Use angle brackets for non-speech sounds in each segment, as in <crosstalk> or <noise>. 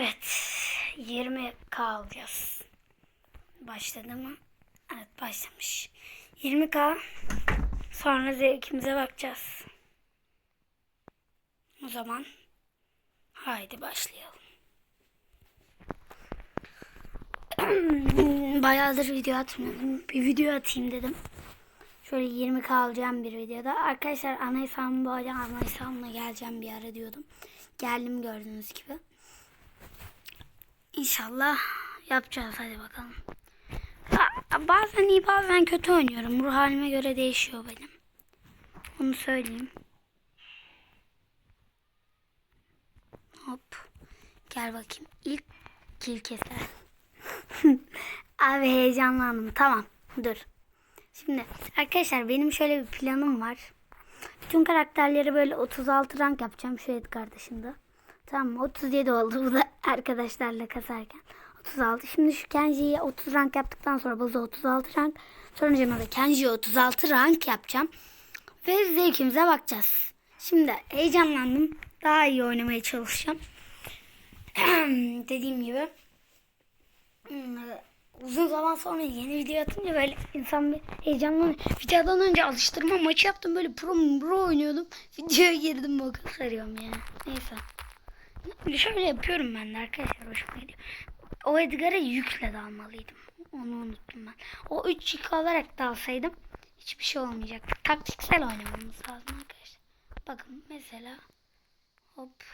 Evet. 20k alacağız. Başladı mı? Evet başlamış. 20k. Sonra zevkimize bakacağız. O zaman haydi başlayalım. <clears throat> Bayağıdır video atmıyordum. Bir video atayım dedim. Şöyle 20k alacağım bir videoda. Arkadaşlar ana hesabım arada ana hesabımla geleceğim bir ara diyordum. Geldim gördüğünüz gibi. İnşallah yapacağız hadi bakalım. Ba- Bazen iyi bazen kötü oynuyorum. Ruh halime göre değişiyor benim. Onu söyleyeyim. Hop. Gel bakayım. İlk kil keser. <laughs> Abi heyecanlandım. Tamam. Dur. Şimdi arkadaşlar benim şöyle bir planım var. Bütün karakterleri böyle 36 rank yapacağım şu Edgar dışında. Tamam 37 oldu bu da arkadaşlarla kasarken. 36. Şimdi şu Kenji'yi 30 rank yaptıktan sonra Buz'a 36 rank. Sonra da Kenji'ye 36 rank yapacağım. Ve zevkimize bakacağız. Şimdi heyecanlandım. Daha iyi oynamaya çalışacağım. <clears throat> Dediğim gibi. hmm, Uzun zaman sonra yeni video atınca böyle insan bir heyecanlanıyor. Videodan önce alıştırma maçı yaptım. Böyle pro pro oynuyordum. Videoya girdim boka sarıyorum ya. Neyse. Şöyle yapıyorum ben de arkadaşlar hoşuma gidiyor. O Edgar'ı yükle de almalıydım. Onu unuttum ben. O 3 yük alarak da alsaydım hiçbir şey olmayacaktı. Taktiksel oynamamız lazım arkadaşlar. Bakın mesela hop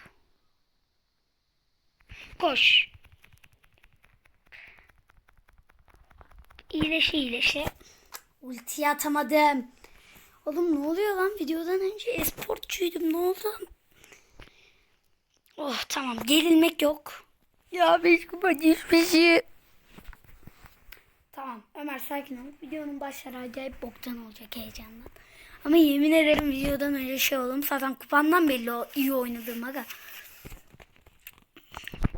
koş. İyileşe iyileşe. Ultiyi atamadım. Oğlum ne oluyor lan? Videodan önce esportçuydum. Ne oldu? Oh tamam. Gerilmek yok. Ya beş kupa düşmüşü. Tamam Ömer sakin ol. Videonun başları acayip boktan olacak heyecandan. Ama yemin ederim videodan önce şey oğlum zaten kupandan belli o iyi oynadığım aga.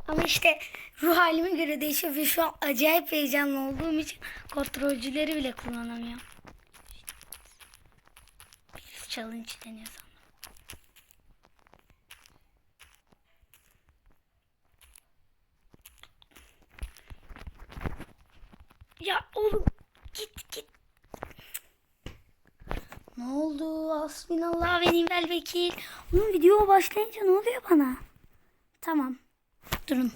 Ama işte ruh halime göre değişiyor ve şu an acayip heyecanlı olduğum için kontrolcüleri bile kullanamıyorum. Challenge deniyor Ya oğlum git git. Ne oldu? Asminallah ve nivel vekil. Oğlum video başlayınca ne oluyor bana? Tamam. Durun.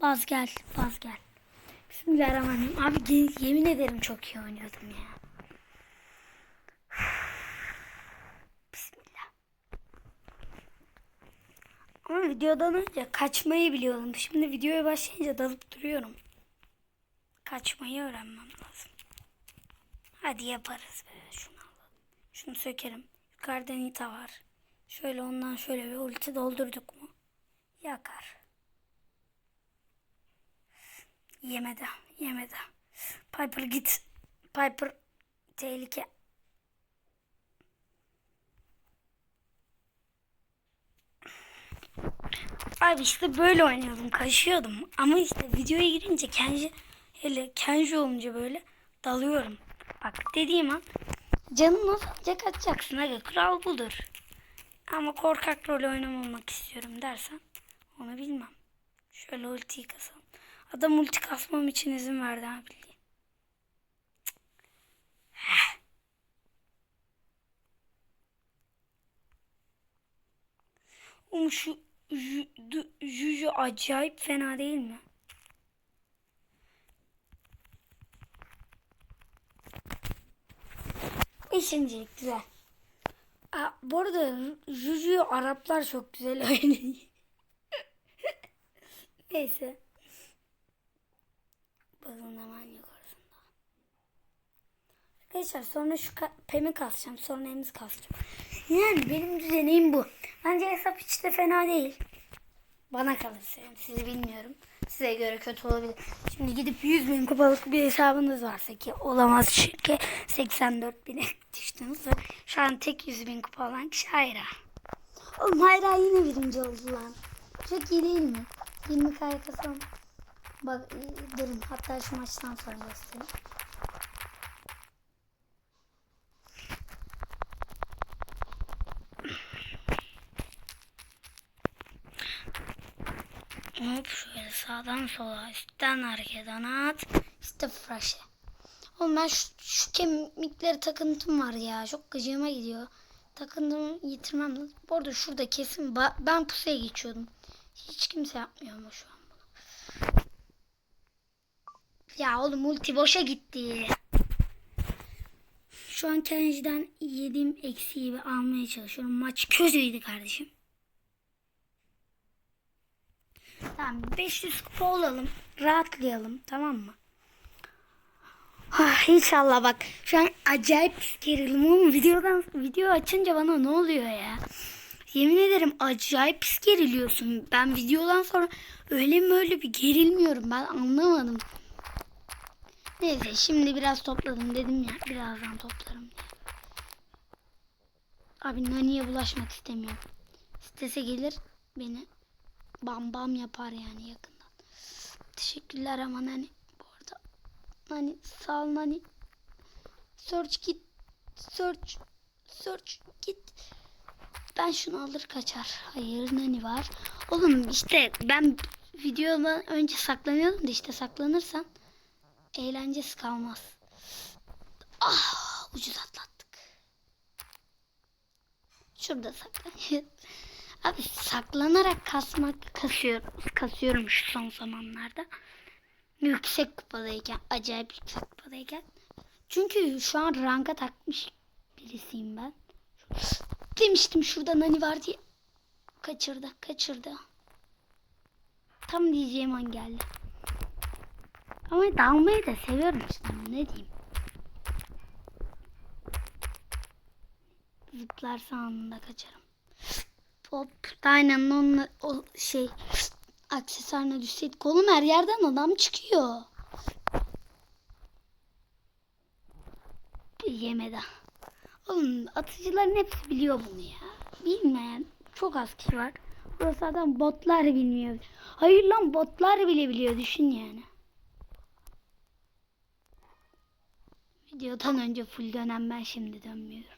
Baz gel. Baz gel. Bismillahirrahmanirrahim. Abi yemin ederim çok iyi oynuyordum ya. Bismillah. Ama videodan önce kaçmayı biliyordum. Şimdi videoya başlayınca dalıp duruyorum. Kaçmayı öğrenmem lazım. Hadi yaparız be. Şunu alalım. Şunu sökerim. Yukarıda Nita var. Şöyle ondan şöyle bir ulti doldurduk mu? Yakar. Yemedi. Yemedi. Piper git. Piper tehlike. Abi işte böyle oynuyordum. Kaşıyordum. Ama işte videoya girince Kenji hele Kenji olunca böyle dalıyorum. Bak dediğim an canın nasıl alacak atacaksın. Aga kural budur. Ama korkak rol oynamamak istiyorum dersen onu bilmem. Şöyle ultiyi kasalım. Adam ulti kasmam için izin verdi ha bildiğin. Oğlum şu Juju acayip fena değil mi? Beşincilik güzel. Aa, bu arada Juju'yu Araplar çok güzel oynuyor. <laughs> Neyse. Bazın hemen yukarısında. Arkadaşlar sonra şu ka- pemi kasacağım. Sonra emiz kasacağım. Yani benim düzenim bu. Bence hesap hiç de fena değil. Bana kalırsa yani sizi bilmiyorum. Size göre kötü olabilir. Şimdi gidip 100 bin kupalık bir hesabınız varsa ki olamaz çünkü 84 bine <laughs> düştünüz şu an tek 100 bin kupa olan kişi Hayra. Oğlum Hayra yine birinci oldu lan. Çok iyi değil mi? 20 kaya kasalım. Bak e, durun hatta şu maçtan sonra göstereyim. Hop şöyle sağdan sola üstten arkadan at. İşte fresh'e. Oğlum ben şu, şu kemikleri takıntım var ya. Çok gıcığıma gidiyor. Takıntımı yitirmem lazım. Bu arada şurada kesin ben pusuya geçiyordum. Hiç kimse yapmıyor ama şu an bunu. Ya oğlum multi boşa gitti. Şu an Kenji'den yediğim eksiği almaya çalışıyorum. Maç kötüydü kardeşim. Tamam 500 kupa olalım. Rahatlayalım tamam mı? Ah, inşallah bak şu an acayip gerildim oğlum videodan video açınca bana ne oluyor ya? Yemin ederim acayip pis geriliyorsun. Ben videodan sonra öyle mi öyle bir gerilmiyorum ben anlamadım. Neyse şimdi biraz topladım dedim ya birazdan toplarım diye. Abi Nani'ye bulaşmak istemiyorum. İstese gelir beni bam bam yapar yani yakından. Teşekkürler ama Nani. Bu arada Nani sağ ol Nani. Search git. Search. Search git. Ben şunu alır kaçar. Hayır Nani var. Oğlum işte ben videodan önce saklanıyordum da işte saklanırsan eğlencesi kalmaz. Ah ucuz atlattık. Şurada saklanıyoruz. Abi saklanarak kasmak kasıyorum, kasıyorum şu son zamanlarda. Yüksek kupadayken, acayip yüksek kupadayken. Çünkü şu an ranka takmış birisiyim ben. Demiştim şurada nani var diye. Kaçırdı, kaçırdı. Tam diyeceğim an geldi. Ama dalmayı da seviyorum işte ne diyeyim. Zıplarsa anında kaçarım. Hop aynen onunla o şey aksesuarına düşseydi kolum her yerden adam çıkıyor. Yemedi. Oğlum atıcıların hepsi biliyor bunu ya. Bilmeyen çok az kişi var. Burası adam botlar bilmiyor. Hayır lan botlar bile biliyor düşün yani. Videodan önce full dönem ben şimdi dönmüyorum.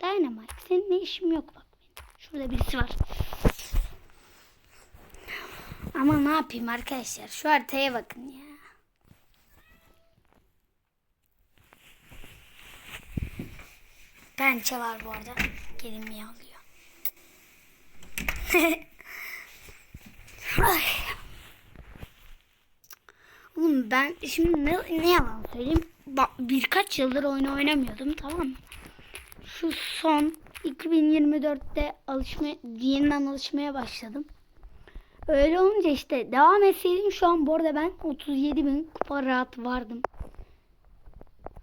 Dynamite senin ne işim yok bak benim. Şurada birisi var. Ama ne yapayım arkadaşlar şu haritaya bakın ya. Pençe var bu arada. Gelin miyavlıyor. <laughs> Ay. Oğlum ben şimdi ne, ne yalan söyleyeyim. Bak, birkaç yıldır oyun oynamıyordum tamam mı? Şu son 2024'te alışma, yeniden alışmaya başladım. Öyle olunca işte devam etseydim şu an bu arada ben 37 bin kupa rahat vardım.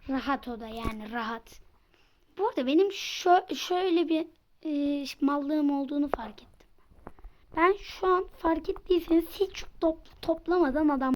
Rahat o da yani rahat. Bu arada benim şö- şöyle bir e, mallığım olduğunu fark ettim. Ben şu an fark ettiyseniz hiç top- toplamadan adam